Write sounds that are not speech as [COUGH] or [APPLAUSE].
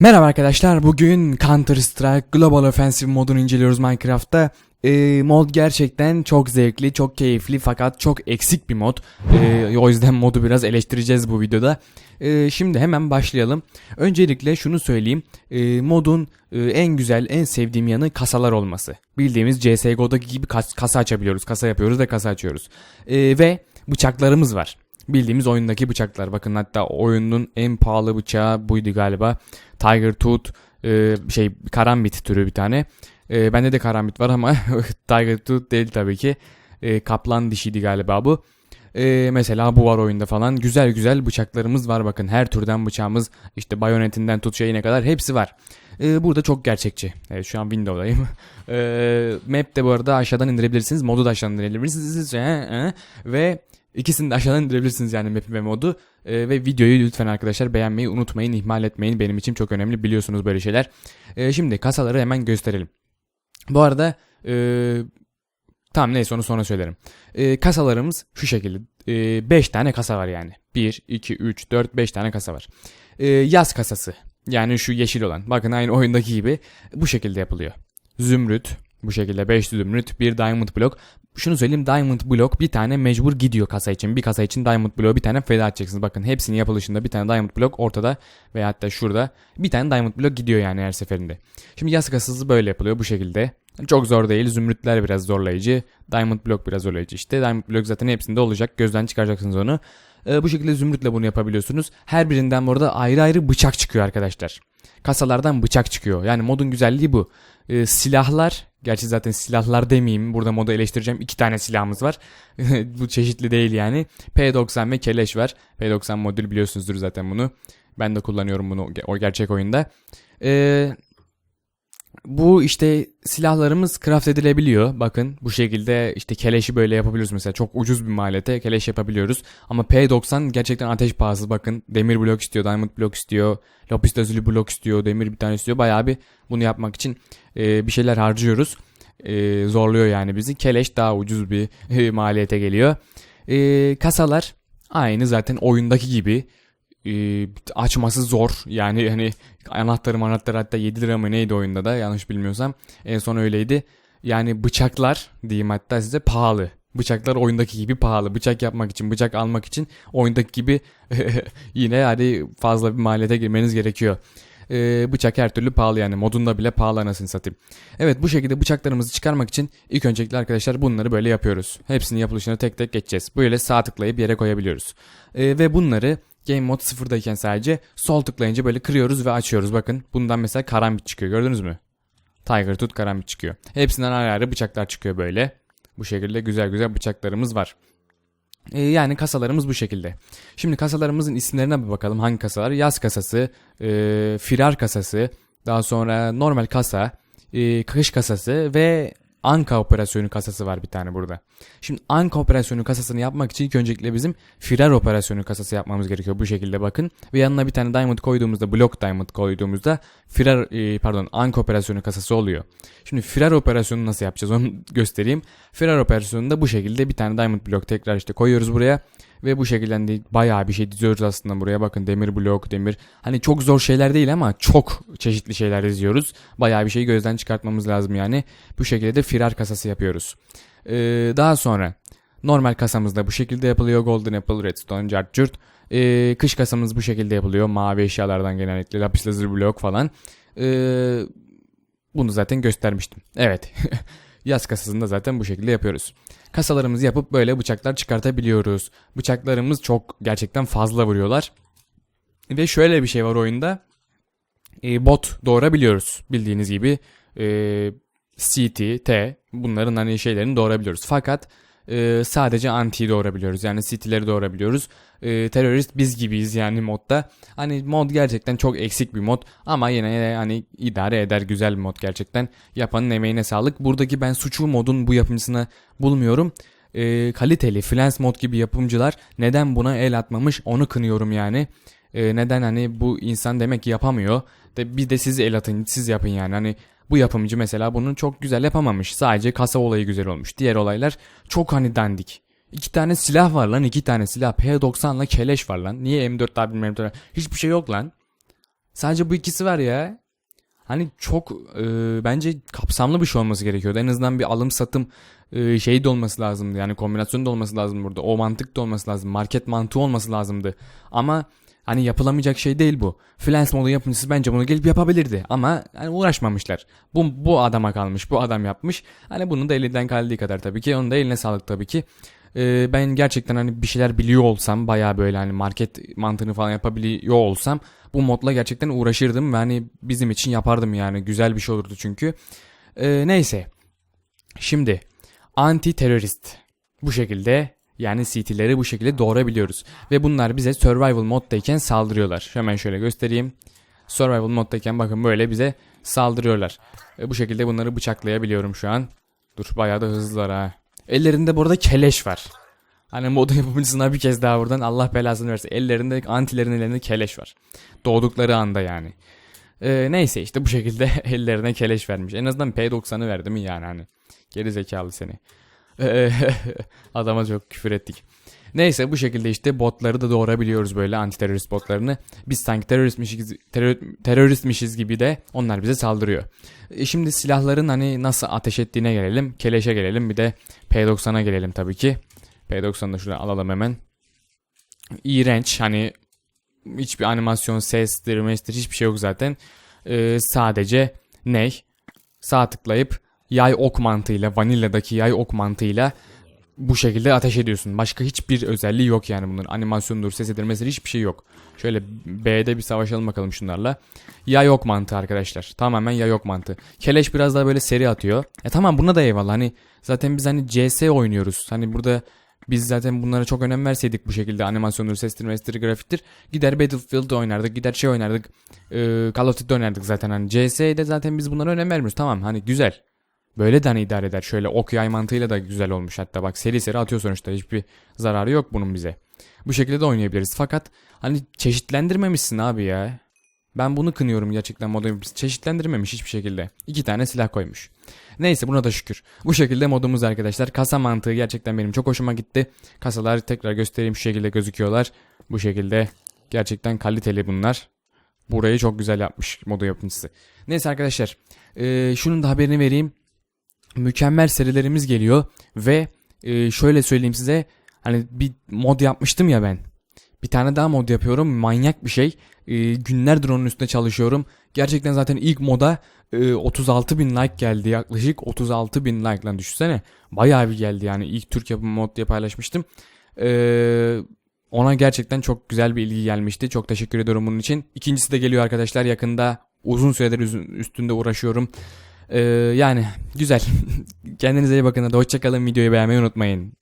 Merhaba arkadaşlar bugün Counter Strike Global Offensive modunu inceliyoruz Minecraft'ta. Ee, mod gerçekten çok zevkli, çok keyifli fakat çok eksik bir mod. Ee, o yüzden modu biraz eleştireceğiz bu videoda. Ee, şimdi hemen başlayalım. Öncelikle şunu söyleyeyim. Ee, modun e, en güzel, en sevdiğim yanı kasalar olması. Bildiğimiz CSGO'daki gibi kas- kasa açabiliyoruz, kasa yapıyoruz ve kasa açıyoruz. Ee, ve bıçaklarımız var. Bildiğimiz oyundaki bıçaklar. Bakın hatta oyunun en pahalı bıçağı buydu galiba. Tiger Tooth e, şey karambit türü bir tane. E, bende de karambit var ama [LAUGHS] Tiger Tooth değil tabii ki. E, kaplan dişiydi galiba bu. E, mesela bu var oyunda falan. Güzel güzel bıçaklarımız var bakın. Her türden bıçağımız işte bayonetinden tut şeyine kadar hepsi var. E, burada çok gerçekçi. Evet şu an Windows'dayım. [LAUGHS] e, map de bu arada aşağıdan indirebilirsiniz. Modu da aşağıdan indirebilirsiniz. Ve ikisini de aşağıdan indirebilirsiniz yani map'i ve modu. Ee, ve videoyu lütfen arkadaşlar beğenmeyi unutmayın, ihmal etmeyin. Benim için çok önemli biliyorsunuz böyle şeyler. Ee, şimdi kasaları hemen gösterelim. Bu arada ee, tamam neyse onu sonra söylerim. Ee, kasalarımız şu şekilde. 5 tane kasa var yani. 1, 2, 3, 4, 5 tane kasa var. Ee, yaz kasası. Yani şu yeşil olan. Bakın aynı oyundaki gibi bu şekilde yapılıyor. Zümrüt. Bu şekilde 5 zümrüt, bir diamond block. Şunu söyleyeyim diamond block bir tane mecbur gidiyor kasa için. Bir kasa için diamond block bir tane feda edeceksiniz. Bakın hepsinin yapılışında bir tane diamond block ortada veya hatta şurada bir tane diamond block gidiyor yani her seferinde. Şimdi yaz kasası böyle yapılıyor bu şekilde. Çok zor değil. Zümrütler biraz zorlayıcı. Diamond block biraz zorlayıcı işte. Diamond block zaten hepsinde olacak. Gözden çıkaracaksınız onu. Ee, bu şekilde zümrütle bunu yapabiliyorsunuz. Her birinden bu arada ayrı ayrı bıçak çıkıyor arkadaşlar. Kasalardan bıçak çıkıyor. Yani modun güzelliği bu. Ee, silahlar Gerçi zaten silahlar demeyeyim. Burada modu eleştireceğim. İki tane silahımız var. [LAUGHS] Bu çeşitli değil yani. P90 ve Keleş var. P90 modül biliyorsunuzdur zaten bunu. Ben de kullanıyorum bunu o gerçek oyunda. Ee, bu işte silahlarımız craft edilebiliyor. Bakın bu şekilde işte keleşi böyle yapabiliyoruz mesela. Çok ucuz bir maliyete keleş yapabiliyoruz. Ama P90 gerçekten ateş pahası. Bakın demir blok istiyor, diamond blok istiyor, lapis lazuli blok istiyor, demir bir tane istiyor. Bayağı bir bunu yapmak için e, bir şeyler harcıyoruz. E, zorluyor yani bizi. Keleş daha ucuz bir [LAUGHS] e, maliyete geliyor. E, kasalar aynı zaten oyundaki gibi e, açması zor. Yani hani anahtarı anahtarı hatta 7 lira mı neydi oyunda da yanlış bilmiyorsam. En son öyleydi. Yani bıçaklar diyeyim hatta size pahalı. Bıçaklar oyundaki gibi pahalı. Bıçak yapmak için, bıçak almak için oyundaki gibi [LAUGHS] yine yani fazla bir maliyete girmeniz gerekiyor. Ee, bıçak her türlü pahalı yani modunda bile pahalı anasını satayım. Evet bu şekilde bıçaklarımızı çıkarmak için ilk öncelikle arkadaşlar bunları böyle yapıyoruz. Hepsinin yapılışını tek tek geçeceğiz. Böyle sağ tıklayıp yere koyabiliyoruz. Ee, ve bunları Game Mode sıfırdayken sadece sol tıklayınca böyle kırıyoruz ve açıyoruz. Bakın bundan mesela karambit çıkıyor gördünüz mü? Tiger Tooth karambit çıkıyor. Hepsinden ayrı ayrı bıçaklar çıkıyor böyle. Bu şekilde güzel güzel bıçaklarımız var. Ee, yani kasalarımız bu şekilde. Şimdi kasalarımızın isimlerine bir bakalım. Hangi kasalar? Yaz kasası, e, firar kasası, daha sonra normal kasa, e, kış kasası ve Anka operasyonu kasası var bir tane burada. Şimdi Anka operasyonu kasasını yapmak için ilk öncelikle bizim firar operasyonu kasası yapmamız gerekiyor bu şekilde bakın. Ve yanına bir tane diamond koyduğumuzda block diamond koyduğumuzda firar e, pardon Anka operasyonu kasası oluyor. Şimdi firar operasyonu nasıl yapacağız onu [LAUGHS] göstereyim. Firar operasyonunda bu şekilde bir tane diamond block tekrar işte koyuyoruz buraya. Ve bu şekilde de bayağı bir şey diziyoruz aslında buraya. Bakın demir blok, demir. Hani çok zor şeyler değil ama çok çeşitli şeyler diziyoruz. Bayağı bir şeyi gözden çıkartmamız lazım yani. Bu şekilde de firar kasası yapıyoruz. Ee, daha sonra normal kasamız da bu şekilde yapılıyor. Golden Apple, Redstone, Jart Jurt. Ee, kış kasamız bu şekilde yapılıyor. Mavi eşyalardan genellikle lapis lazuli blok falan. Ee, bunu zaten göstermiştim. Evet. [LAUGHS] Yaz kasasında zaten bu şekilde yapıyoruz. Kasalarımızı yapıp böyle bıçaklar çıkartabiliyoruz. Bıçaklarımız çok gerçekten fazla vuruyorlar. Ve şöyle bir şey var oyunda. E, bot doğurabiliyoruz. Bildiğiniz gibi e, CT, T bunların hani şeylerini doğurabiliyoruz. Fakat e, sadece anti doğurabiliyoruz. Yani CT'leri doğurabiliyoruz. E, terörist biz gibiyiz yani modda. Hani mod gerçekten çok eksik bir mod ama yine hani idare eder güzel bir mod gerçekten. Yapanın emeğine sağlık. Buradaki ben suçu modun bu yapımcısını bulmuyorum. E, kaliteli freelance mod gibi yapımcılar neden buna el atmamış onu kınıyorum yani. E, neden hani bu insan demek ki yapamıyor. De, bir de siz el atın siz yapın yani. Hani bu yapımcı mesela bunu çok güzel yapamamış. Sadece kasa olayı güzel olmuş. Diğer olaylar çok hani dandik. İki tane silah var lan iki tane silah. P90'la keleş var lan. Niye M4 daha bilmem Hiçbir şey yok lan. Sadece bu ikisi var ya. Hani çok e, bence kapsamlı bir şey olması gerekiyordu. En azından bir alım satım e, şeyi de olması lazımdı. Yani kombinasyon da olması lazım burada. O mantık da olması lazım. Market mantığı olması lazımdı. Ama hani yapılamayacak şey değil bu. Freelance modu yapımcısı bence bunu gelip yapabilirdi. Ama hani uğraşmamışlar. Bu, bu adama kalmış. Bu adam yapmış. Hani bunu da elinden geldiği kadar tabii ki. Onun da eline sağlık tabii ki. E, ben gerçekten hani bir şeyler biliyor olsam bayağı böyle hani market mantığını falan yapabiliyor olsam bu modla gerçekten uğraşırdım ve hani bizim için yapardım yani güzel bir şey olurdu çünkü. Ee, neyse. Şimdi anti terörist bu şekilde yani CT'leri bu şekilde doğurabiliyoruz. Ve bunlar bize survival moddayken saldırıyorlar. Hemen şöyle göstereyim. Survival moddayken bakın böyle bize saldırıyorlar. Ve bu şekilde bunları bıçaklayabiliyorum şu an. Dur bayağı da hızlılar ha. Ellerinde burada keleş var. Hani modun [LAUGHS] yapımcısına bir kez daha buradan Allah belasını versin. Ellerinde antilerin ellerinde keleş var. Doğdukları anda yani. Ee, neyse işte bu şekilde [LAUGHS] ellerine keleş vermiş. En azından P90'ı verdi mi yani hani. Geri zekalı seni. [LAUGHS] Adama çok küfür ettik. Neyse bu şekilde işte botları da doğurabiliyoruz böyle anti terörist botlarını. Biz sanki teröristmişiz, terör, teröristmişiz gibi de onlar bize saldırıyor. E şimdi silahların hani nasıl ateş ettiğine gelelim. Keleşe gelelim bir de P90'a gelelim tabii ki. P90'ı da şuradan alalım hemen. İğrenç hani hiçbir animasyon, sestir, mestir hiçbir şey yok zaten. Ee, sadece ney? Sağ tıklayıp yay ok mantığıyla, Vanilla'daki yay ok mantığıyla bu şekilde ateş ediyorsun. Başka hiçbir özelliği yok yani bunların. Animasyondur, ses edilmesi hiçbir şey yok. Şöyle B'de bir savaşalım bakalım şunlarla. Yay ok mantığı arkadaşlar. Tamamen yay ok mantığı. Keleş biraz daha böyle seri atıyor. E tamam buna da eyvallah. Hani zaten biz hani CS oynuyoruz. Hani burada biz zaten bunlara çok önem verseydik bu şekilde animasyondur, sestir, mestir, grafiktir. Gider Battlefield oynardık, gider şey oynardık. E, Call of Duty oynardık zaten hani. CS'de zaten biz bunlara önem vermiyoruz. Tamam hani güzel. Böyle de hani idare eder. Şöyle ok yay mantığıyla da güzel olmuş hatta. Bak seri seri atıyor sonuçta. Hiçbir zararı yok bunun bize. Bu şekilde de oynayabiliriz. Fakat hani çeşitlendirmemişsin abi ya. Ben bunu kınıyorum gerçekten modemu. Çeşitlendirmemiş hiçbir şekilde. İki tane silah koymuş. Neyse buna da şükür. Bu şekilde modumuz arkadaşlar. Kasa mantığı gerçekten benim çok hoşuma gitti. Kasalar tekrar göstereyim şu şekilde gözüküyorlar. Bu şekilde gerçekten kaliteli bunlar. Burayı çok güzel yapmış modu yapımcısı. Neyse arkadaşlar. Ee, şunun da haberini vereyim mükemmel serilerimiz geliyor ve e, şöyle söyleyeyim size hani bir mod yapmıştım ya ben. Bir tane daha mod yapıyorum. Manyak bir şey. E, günlerdir onun üstünde çalışıyorum. Gerçekten zaten ilk moda e, 36 bin like geldi. Yaklaşık 36 bin like lan düşünsene. Bayağı bir geldi yani. ilk Türk yapımı mod diye paylaşmıştım. E, ona gerçekten çok güzel bir ilgi gelmişti. Çok teşekkür ediyorum bunun için. İkincisi de geliyor arkadaşlar yakında. Uzun süredir üstünde uğraşıyorum. Ee, yani güzel. [LAUGHS] Kendinize iyi bakın. Hadi hoşçakalın. Videoyu beğenmeyi unutmayın.